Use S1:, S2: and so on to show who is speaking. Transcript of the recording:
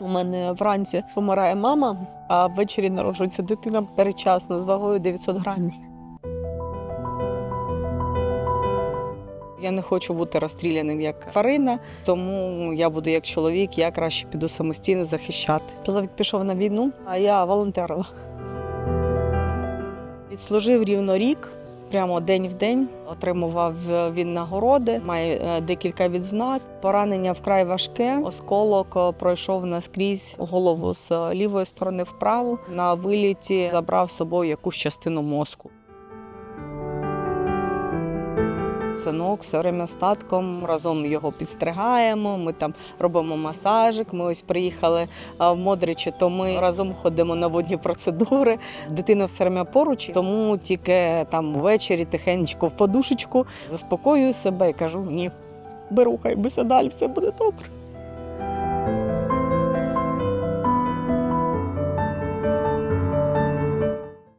S1: У мене вранці помирає мама, а ввечері народжується дитина передчасно з вагою 900 грамів. Я не хочу бути розстріляним як тварина, тому я буду як чоловік, я краще піду самостійно захищати. Чоловік пішов на війну, а я волонтерила. Відслужив рівно рік, прямо день в день. Отримував він нагороди, має е, декілька відзнак. Поранення вкрай важке. Осколок е, пройшов наскрізь голову з е, лівої сторони вправо. На виліті забрав з собою якусь частину мозку. Синок все время з татком разом його підстригаємо. Ми там робимо масажик. Ми ось приїхали в Модричі, то ми разом ходимо на водні процедури. Дитина все время поруч, тому тільки там ввечері тихенечко в подушечку заспокоюю себе і кажу: ні, беру, хай бися далі, все буде добре.